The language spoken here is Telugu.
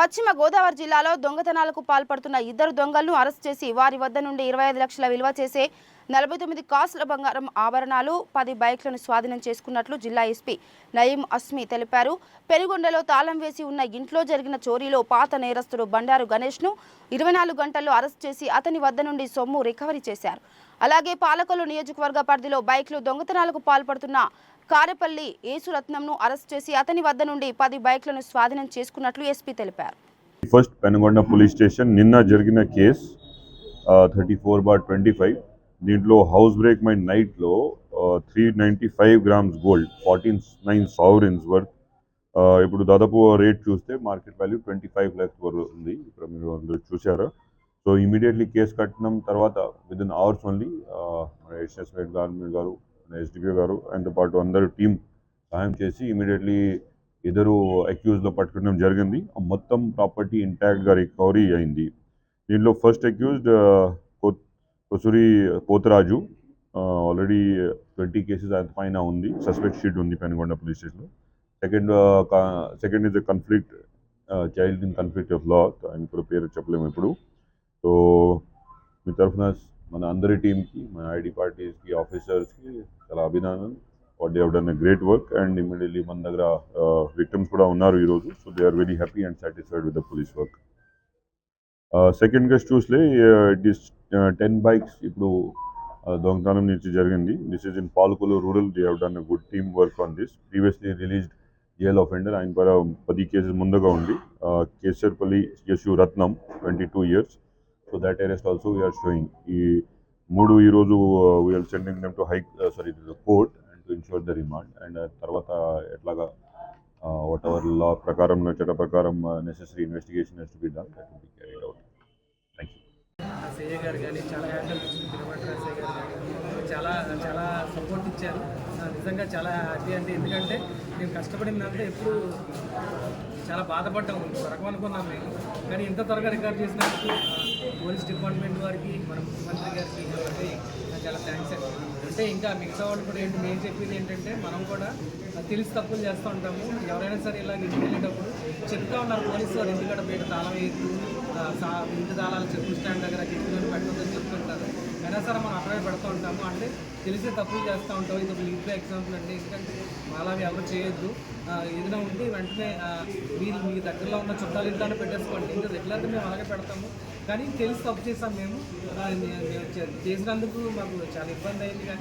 పశ్చిమ గోదావరి జిల్లాలో దొంగతనాలకు పాల్పడుతున్న ఇద్దరు దొంగలను అరెస్ట్ చేసి వారి వద్ద నుండి ఇరవై ఐదు లక్షల విలువ చేసే నలభై తొమ్మిది కాసుల బంగారం ఆభరణాలు పది బైక్లను స్వాధీనం చేసుకున్నట్లు జిల్లా ఎస్పీ నయీం అస్మి తెలిపారు. పెనుగొండలో తాళం వేసి ఉన్న ఇంట్లో జరిగిన చోరీలో పాత నేరస్తుడు బండారు గణేష్ను ఇరవై నాలుగు గంటల్లో అరెస్ట్ చేసి అతని వద్ద నుండి సొమ్ము రికవరీ చేశారు. అలాగే పాలకొల్లు నియోజకవర్గ పరిధిలో బైక్లు దొంగతనాలకు పాల్పడుతున్న కారెపల్లి యేసురత్నంను అరెస్ట్ చేసి అతని వద్ద నుండి పది బైక్లను స్వాధీనం చేసుకున్నట్లు ఎస్పీ తెలిపారు. ఫస్ట్ పెనగొండ పోలీస్ స్టేషన్ నిన్న జరిగిన case thirty four bar twenty five. దీంట్లో హౌస్ బ్రేక్ మై నైట్లో three ninety five grams gold fourteen nine sovereigns worth. ఇప్పుడు దాదాపు రేట్ చూస్తే market value twenty five lakhs వరకు ఉంది. ఇక్కడ మీరు అందరూ చూసారా సో ఇమీడియట్లీ కేసు కట్టిన తర్వాత విత్ ఇన్ అవర్స్ ఓన్లీ మన ఎస్ఎస్ గవర్నమెంట్ గారు మన ఎస్డిపిఓ గారు ఆయనతో పాటు అందరూ టీం సహాయం చేసి ఇమీడియట్లీ ఇద్దరు అక్యూజ్లో పట్టుకోవడం జరిగింది. ఆ మొత్తం ప్రాపర్టీ ఇంటాక్ట్గా రికవరీ అయింది. దీంట్లో first accused Kosuri Potharaju already twenty cases ఆయన పైన ఉంది. సస్పెక్ట్ షీట్ ఉంది పెనుగొండ పోలీస్ స్టేషన్లో second second is conflict child in conflict of law ఆయన కూడా పేరు చెప్పలేము ఇప్పుడు. సో మీ తరఫున మన అందరి టీంకి మన ఐడి పార్టీస్కి ఆఫీసర్స్కి చాలా అభినందన what they done a great work and immediately మన దగ్గర విక్టమ్స్ కూడా ఉన్నారు ఈరోజు so they are very happy and satisfied with the police work. Second guest చూస్తే ఇట్ ఈస్ టెన్ బైక్స్ ఇప్పుడు దొంగతనం నుంచి జరిగింది. This is in Palakollu rural. They have done good team work on this. Previously released jail offender ఆయన పర పది కేసెస్ ముందుగా ఉంది. Kesarpalli Yashu Ratnam twenty two years. So that arrest also we're showing ఈ మూడు ఈరోజు we're sending them to high sorry court and to insure the remand and తర్వాత ఎట్లాగా వాట్ ఎవర్ లా ప్రకారం చట్ట ప్రకారం necessary investigation has to be done that you గారు కానీ చాలా హ్యాండిల్ కిలోమీటర్ సీఏ గారు కానీ చాలా చాలా సపోర్ట్ ఇచ్చారు. నిజంగా చాలా హ్యాపీ అంటే ఎందుకంటే నేను కష్టపడిందంటే ఎప్పుడు చాలా బాధపడ్డాము త్వరగా అనుకున్నాం మేము. కానీ ఇంత త్వరగా రికార్డ్ చేసినందుకు పోలీస్ డిపార్ట్మెంట్ వారికి మన ముఖ్యమంత్రి గారికి చాలా థ్యాంక్స్ అండి అంటే ఇంకా మిగతా వాళ్ళు కూడా ఏంటి నేను చెప్పేది ఏంటంటే మనం కూడా తెలిసి తప్పులు చేస్తూ ఉంటాము. ఎవరైనా సరే ఇలాగ ఇంటికి వెళ్ళేటప్పుడు చెప్తా ఉన్నారు పోలీసు వారు ఎందుకంటే బయట తాళం వేయద్దు ఇంటి దాళాలు చెప్పు స్టాండ్ దగ్గర కిటికీలో పెట్టొద్దని చెప్తుంటారు. అయినా సరే మనం అక్కడే పెడుతూ ఉంటాము. అంటే తెలిసి తప్పులు చేస్తూ ఉంటాం. ఇది ఒక ఎగ్జాంపుల్ అండి. ఎందుకంటే అవి ఎవరు చేయొద్దు. ఏదైనా ఉంటే వెంటనే మీరు మీ దగ్గరలో ఉన్న చుట్టాలు ఇంట్లోనే పెట్టేసుకోండి. ఇంకా రెగ్యులర్గా మేము అలాగే పెడతాము. కానీ తెలిసి తప్పు చేసాం మేము. చేసినందుకు మాకు చాలా ఇబ్బంది అయింది. కానీ